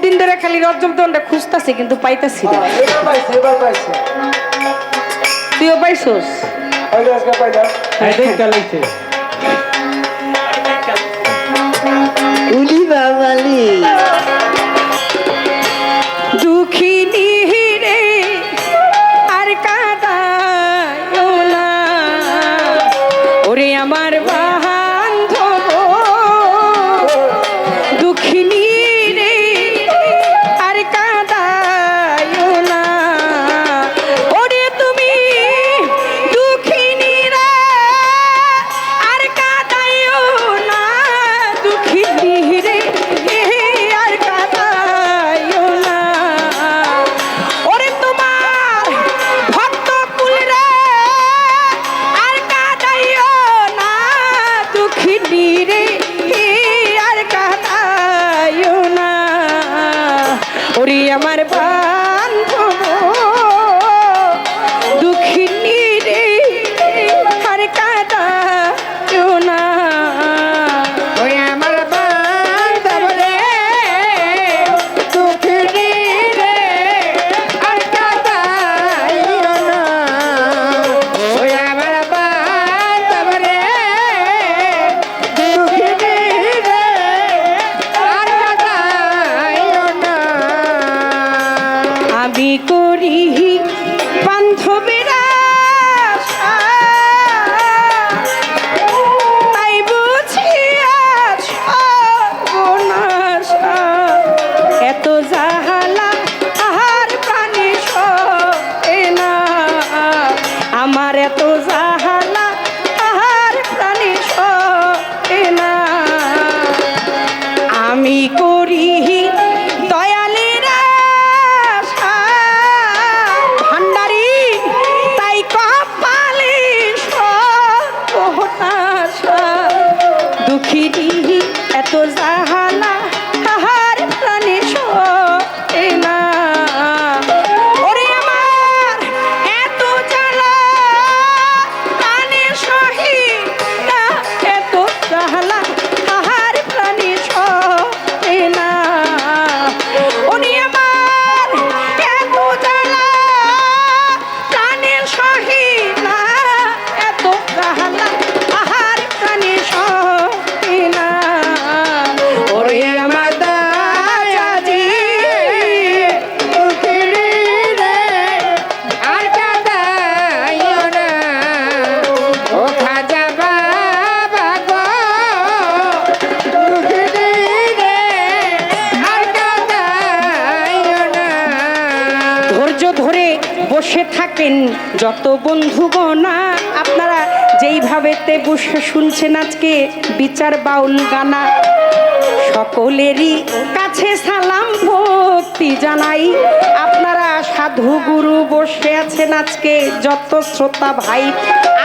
দিন ধরে খালি রজব দনটা খুঁজতাছি কিন্তু পাইতাছি না। তুইও পাইছোস? উলি বাবালি যত বন্ধুগণা আপনারা যেইভাবেতে বসে শুনছেন আজকে, বিচার বাউল গানা। সকলেরই কাছে সালাম, ভক্তি জানাই। আপনারা সাধু গুরু বসে আছেন আজকে, যত শ্রোতা ভাই।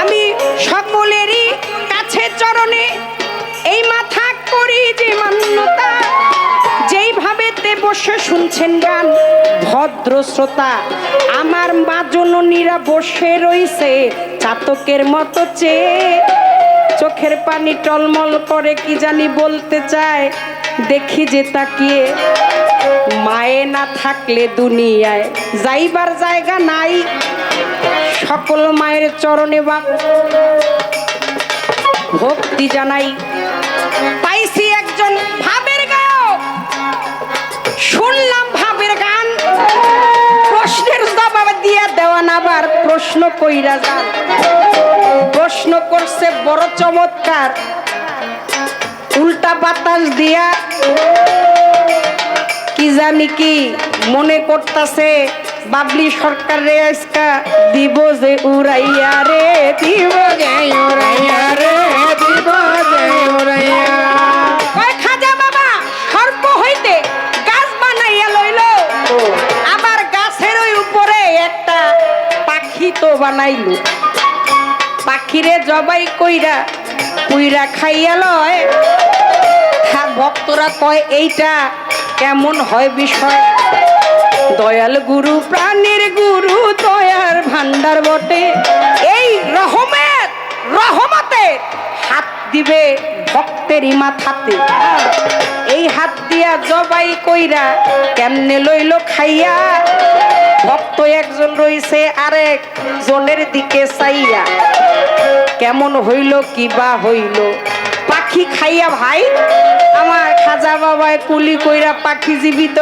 আমি সকলেরই কাছে চরণে, এই মাথা করি যে মান্যতা। বসে শুনছেন গান। ভদ্র শ্রোতা, আমার মা জননীরা বসে রইছে চাতকের মতো চেয়ে। চোখের পানি টলমল করে কি জানি বলতে চায়, দেখি যে তাকিয়ে। মায়ে না থাকলে দুনিয়ায় যাইবার জায়গা নাই। সকল মায়ের চরণে বা ভক্তি জানাই। পাইছি দিয়া আবার প্রশ্ন কইরা যান। প্রশ্ন করছে, বড় চমৎকার। উল্টা বাতাস দিয়া কি জানি কি মনে করতাছে, বাবলি সরকার রে আজকা দিব যে উড়াইয়া রে, দিব যে উড়াইয়া রে, দিব যে উড়াইয়া তো বানাইল। পাখিরে জবাই কইরা, কুইরা খাইয়া লয়। হ্যাঁ ভক্তরা কয়, এইটা কেমন হয় বিষয়? দয়াল গুরু, প্রাণীর গুরু, দয়ার ভান্ডার বটে। এই রহমের রহমতে হাত দিবে ভক্তেরই মাথাতে। এই হাত দিয়া জবাই কইরা কেমনে লইল খাইয়া? ভক্ত একজন রইছে আরেক জনের দিকে চাইয়া। কেমন হইল কি বা হইল? পাখি খাইয়া ভাই, আমার খাজা বাবায় কুলি কইরা পাখি জীবিত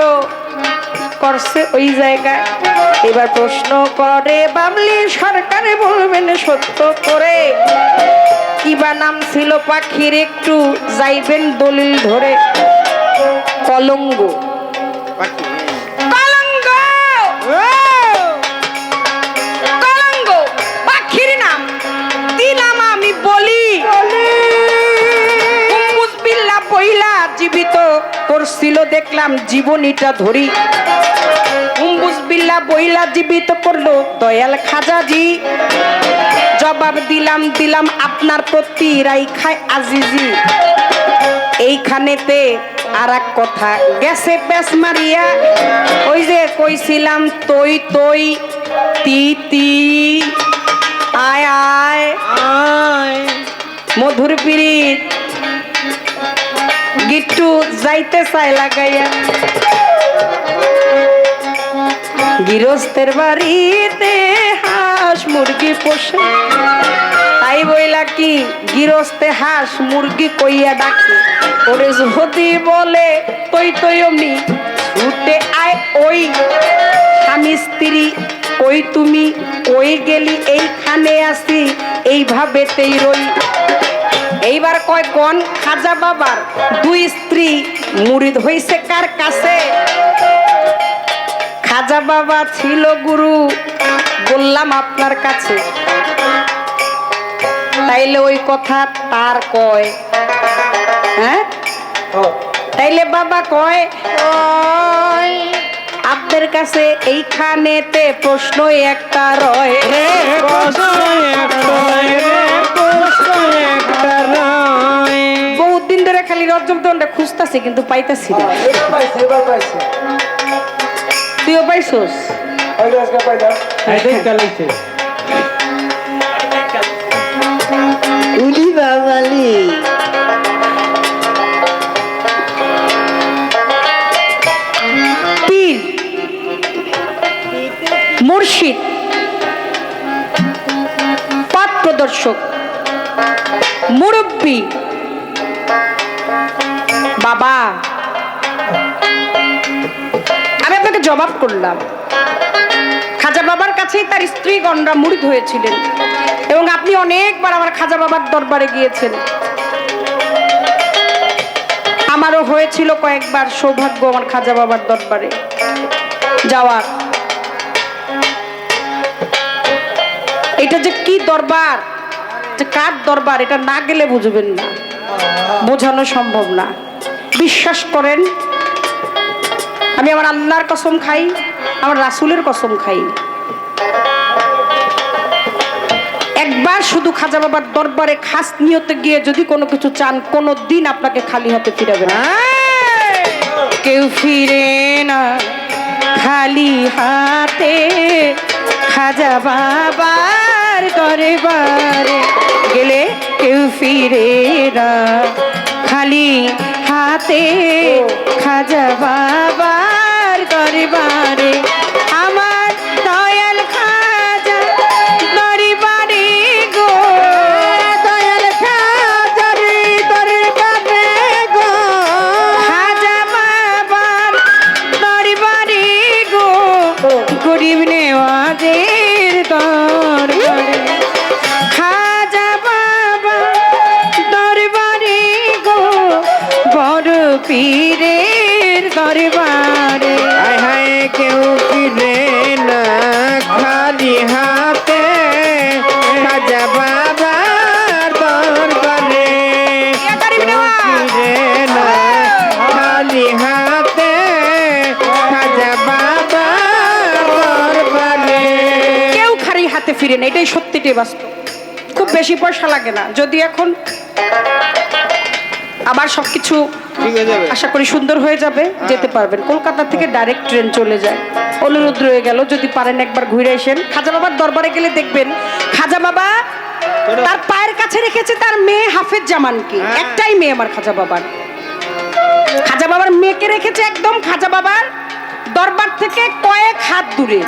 করছে ওই জায়গায়। এবার প্রশ্ন করে, বাবলি সরকারে বলবেন সত্য করে? কিবা নাম ছিল পাখির, একটু যাইবেন দলিল ধরে। কলঙ্গ। কলঙ্গ জীবিত করছিল দেখলাম জীবনীটা ধরি। হুম্বুজ বিল্লাহ বইলা জীবিত করল দয়াল খাজাজি। জবাব দিলাম দিলাম আপনার প্রতি রাই খায় আজিজি। এইখানেতে আর এক কথা গেছে পেস মারিয়া ওই যে কইছিলাম তই তই তি তি আয় আয়। মধুর পিরিত গিট্টু যাইতে চাই লাগাইয়া। গৃহস্থের বাড়িতে হাঁস মুরগি পোষে। তাই বইলা কি, গৃহস্থে হাঁস মুরগি কইয়া ডাকে। ওরে যদি বলে তৈ তৈ অমনি ছুটে আয় ওই স্বামী স্ত্রী ওই তুমি? ওই গেলি? এইখানে আসি এইভাবে তেই রই। এইবার কয় কোন খাজা বাবার দুই স্ত্রী মুরিদ হইছে কার কাছে? খাজা বাবা ছিল গুরু, বললাম আপনার কাছে। তাইলে ওই কথা তার কয়। হ্যাঁ? তাইলে বাবা কয় আপনার কাছে এইখানেতে প্রশ্ন একটা রয়। রে। বহুত রজব দণ্ডে খুঁজতাছি কিন্তু পাইতাছি না। পাইছে তুইও পাইছস? উলি পীর। মুর্শিদ। পথ প্রদর্শক। মুরব্বী। বাবা। আমি আপনাকে জবাব করলাম। খাজা বাবার কাছেই তার স্ত্রী গণরা মুড়িদ হয়েছিলেন এবং আপনি অনেকবার আমার খাজা বাবার দরবারে গিয়েছেন। আমারও হয়েছিল কয়েকবার সৌভাগ্য আমার খাজা বাবার দরবারে যাওয়ার। এটা যে কি দরবার, যে কার দরবার, এটা না গেলে বুঝবেন না। বোঝানো সম্ভব না। বিশ্বাস করেন, আমি আমার আল্লাহর কসম খাই, আমার রাসুলের কসম খাই। একবার শুধু খাজা বাবার দরবারে খাস নিয়তে গিয়ে যদি কোনো কিছু চান, কোনো দিন আপনাকে খালি হাতে ফিরাবে না। কেউ ফিরে না, খালি হাতে খাজা বাবার দরবারে গেলে কেউ ফিরে না, খালি হাতে খাজা বাবার দরবারে এটাই সত্যিটি বাস্তব। খুব বেশি পয়সা লাগে না। যদি এখন আবার সবকিছু ঠিক হয়ে আশা করি সুন্দর হয়ে যাবে যেতে পারবেন। কলকাতা থেকে ডাইরেক্ট ট্রেন চলে যায়। অনুরোধ রয়ে গেল যদি পারেন একবার ঘুরে আসেন। খাজা বাবার দরবারে গেলে দেখবেন খাজা বাবা তার পায়ের কাছে রেখেছে তার মেয়ে হাফেজ জামানকে। হ্যাঁ। একটাই মেয়ে আমার খাজা বাবার। খাজা বাবার মেয়েকে রেখেছে একদম খাজা বাবার দরবার থেকে কয়েক হাত দূরে।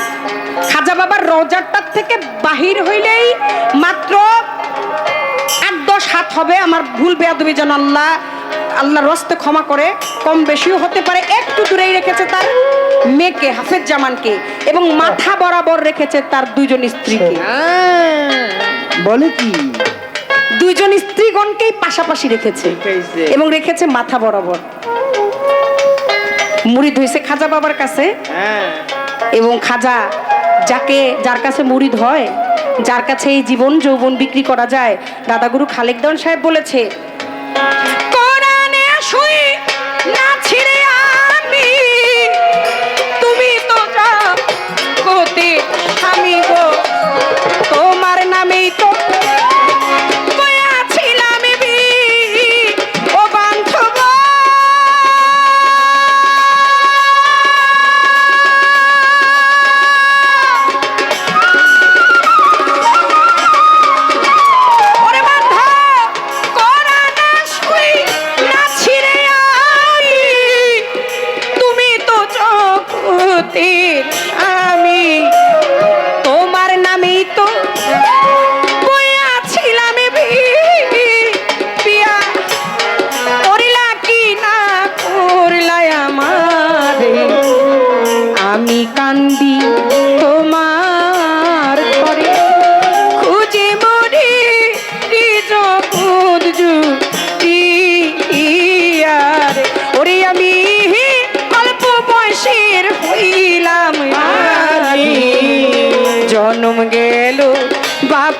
খাজা বাবার রোজারটার থেকে বাহির হইলেই মাত্র আট দশ হাত হবে। আমার ভুল বেয়াদবি যেন আল্লাহ আল্লাহর রস্তে ক্ষমা করে। কম বেশিও হতে পারে একটু দূরেই রেখেছে তার মেয়েকে হাফেজ জামানকে এবং মাথা বরাবর রেখেছে তার দুইজন স্ত্রীকে। বলে কি? দুইজন স্ত্রীগণকেই পাশাপাশি রেখেছে রেখেছে। এবং রেখেছে মাথা বরাবর। মুড়ি ধুইছে খাজা বাবার কাছে। হ্যাঁ। এবং খাজা যাকে যার কাছে মুড়িদ হয় যার কাছে এই জীবন যৌবন বিক্রি করা যায় দাদাগুরু খালেকদন সাহেব বলেছে কোরআনে শুই না ছিঁড়ে আমি তুমি তো গো তোমার নামেই তো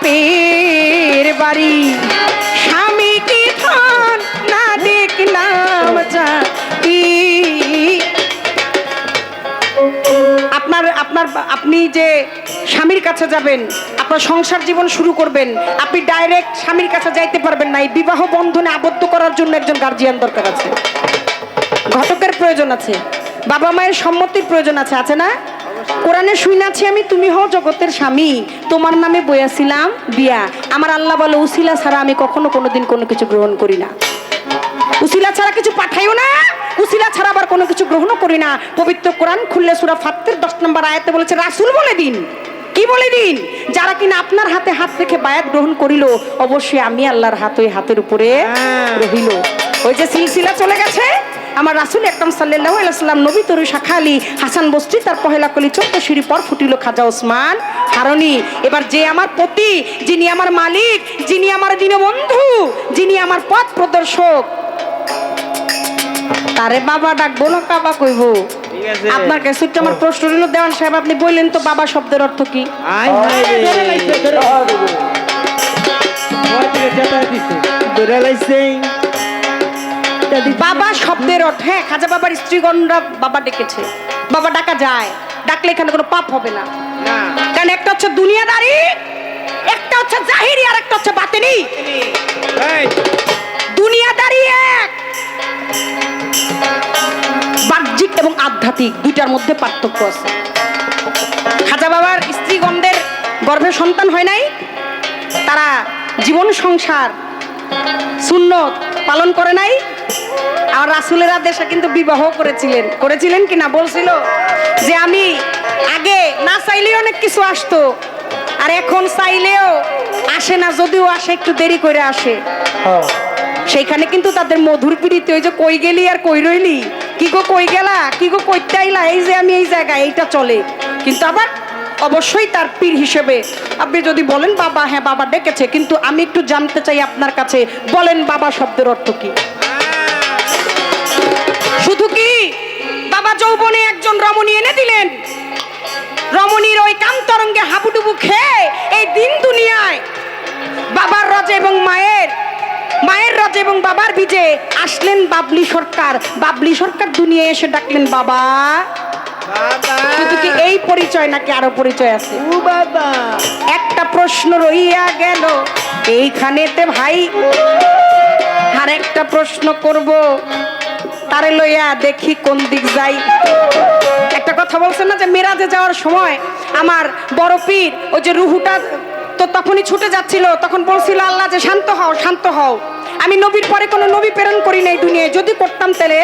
বাপের বাড়ি। স্বামী কি ধন না দেখলাম যা আপনার আপনার আপনি যে স্বামীর কাছে যাবেন, আপনার সংসার জীবন শুরু করবেন, আপনি ডাইরেক্ট স্বামীর কাছে যাইতে পারবেন না। এই বিবাহ বন্ধনে আবদ্ধ করার জন্য একজন গার্জিয়ান দরকার আছে। ঘটকের প্রয়োজন আছে। বাবা মায়ের সম্মতির প্রয়োজন আছে। আছে না? কোরআনে শুইনাছি আমি তুমি হও জগতের স্বামী। তোমার নামে বইয়াছিলাম বিয়া। আমার আল্লাহ বলে উসিলা ছাড়া আমি কখনো কোনোদিন কোনো কিছু গ্রহণ করি না। উসিলা ছাড়া কিছু পাঠাইও না। উসিলা ছাড়া আবার কোনো কিছু গ্রহণও করি না। পবিত্র কোরআন খুললে সুরা ফাত্তের দশ নম্বর আয়াতে বলেছে রাসুল বলে দিন। কি বলে দিন? যারা কিনা আপনার হাতে হাত রেখে বায়াত গ্রহণ করিল অবশ্যই আমি আল্লাহর হাত ওই হাতের উপরে হ্যাঁ। রহিল। ওই যে সিলসিলা চলে গেছে। আমার রাসুল একদম সাল্লাহ আলাইসাল্লাম নবী তরু শাখা আলী হাসান বস্তি তার পহেলা কলি চোদ্দ সিঁড়ি পর ফুটিল খাজা ওসমান। হারনি এবার যে আমার পতি যিনি আমার মালিক যিনি আমার দীনবন্ধু যিনি আমার পথ প্রদর্শক তারে বাবা ডাকবো না কাবা কইব। ঠিক আছে। আপনার কাছে একটু আমার প্রশ্ন রইল। দেওয়ান সাহেব আপনি বললেন তো বাবা শব্দের অর্থ কি? ধরে লাইছে। বাবা শব্দের অর্থ হ্যাঁ খাজা বাবার স্ত্রীগণরা বাবা ডেকেছে। বাবা ডাকা যায় ডাকলে এখানে কোনো পাপ হবে না। কারণ একটা হচ্ছে দুনিয়াদারি একটা হচ্ছে জাহিরি আর একটা হচ্ছে বাতেনি। দুনিয়াদারি এক। বাহ্যিক এবং আধ্যাত্মিক দুইটার মধ্যে পার্থক্য আছে। খাজা বাবার স্ত্রীগণদের গর্ভে সন্তান হয় নাই তারা জীবন সংসার সুন্নত পালন করে নাই আর রাসুলেরা দেশে কিন্তু বিবাহ করেছিলেন। করেছিলেন কি না? বলছিল যে আমি আগে না চাইলে অনেক কিছু আসতো আর এখন চাইলেও আসে না যদিও আসে একটু দেরি করে আসে। হ্যাঁ। সেইখানে কিন্তু তাদের মধুর পিড়িতে ওই যে কই গেলি আর কই রইলি? কি গো কই গেলা? কি গো কইতে আইলা এই যে আমি এই জায়গায় এইটা চলে। কিন্তু আবার অবশ্যই তার পীর হিসেবে আপনি যদি বলেন বাবা হ্যাঁ বাবা ডেকেছে। কিন্তু আমি একটু জানতে চাই আপনার কাছে। বলেন বাবা শব্দের অর্থ কি? শুধু কি? বাবা যৌবনে একজন রমণী এনে দিলেন। রমণীর ওই কান্তরঙ্গে হাবুডুবু খেয়ে এই দিন দুনিয়ায় বাবার রজে এবং মায়ের মায়ের রজে এবং বাবার বিজে আসলেন বাবলি সরকার। বাবলি সরকার দুনিয়ায় এসে ডাকলেন বাবা বাবা। শুধু কি এই পরিচয় নাকি আরও পরিচয় আছে? একটা প্রশ্ন রইয়া গেল এইখানেতে ভাই? আর একটা প্রশ্ন করব তারে লইয়া দেখি কোন দিক যাই। একটা কথা বলছেন না যে মেরাজে যাওয়ার সময় আমার বড় পীর, ওই যে রুহুটা তো তখনই ছুটে যাচ্ছিল, তখন বলছিল, আল্লাহ যে শান্ত হও শান্ত হও। আমি নবীর পরে কোনো নবী প্রেরণ করি নাই দুনিয়ায়। যদি করতাম তাহলে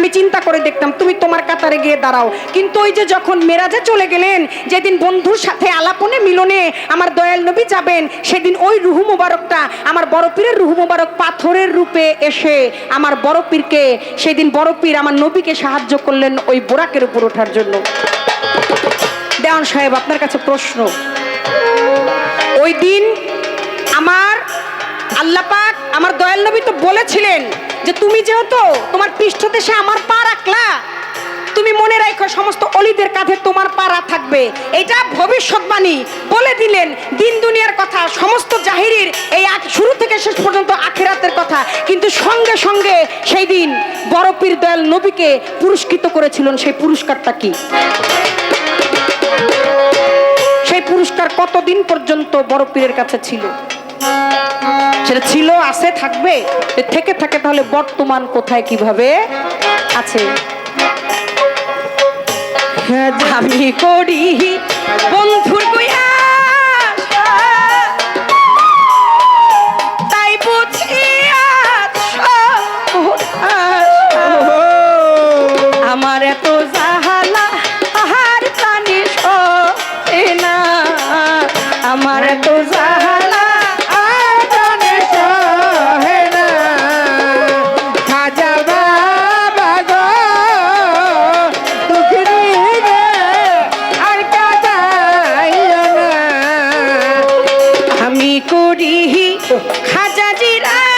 আমি চিন্তা করে দেখতাম, তুমি তোমার কাতারে গিয়ে দাঁড়াও। কিন্তু ওই যে যখন মেরাজে চলে গেলেন, যেদিন বন্ধুর সাথে আলাপনে মিলনে আমার দয়াল নবী যাবেন, সেদিন ওই রুহু মোবারকটা আমার বড় পীরের রুহু মোবারক পাথরের রূপে এসে আমার বড় পীরকে, সেদিন বড় পীর আমার নবীকে সাহায্য করলেন ওই বোরাকের উপর ওঠার জন্য। দেওয়ান সাহেব, আপনার কাছে প্রশ্ন। ওই দিন আমার আল্লাপাক আমার দয়াল নবী তো বলেছিলেন যে তুমি যেহেতু তোমার পৃষ্ঠদেশে আমার পা রাখলা, তুমি মনে রাখো সমস্ত অলিদের কাঁধে তোমার পাড়া থাকবে। এটা ভবিষ্যৎবাণী। বলে দিলেন, দিন দুনিয়ার কথা, সমস্ত জাহিরির এই শুরু থেকে শেষ পর্যন্ত আখেরাতের কথা। কিন্তু সঙ্গে সঙ্গে সেই দিন বড় পীর দয়াল নবীকে পুরস্কৃত করেছিলেন। সেই পুরস্কারটা কি? সেই পুরস্কার কতদিন পর্যন্ত বড় পীরের কাছে ছিল? সেটা ছিল, আছে, থাকবে। থেকে থাকে তাহলে বর্তমান কোথায়, কীভাবে? আছে। আমি করি, বন্ধুর বইয়া খাজাজিরা তাই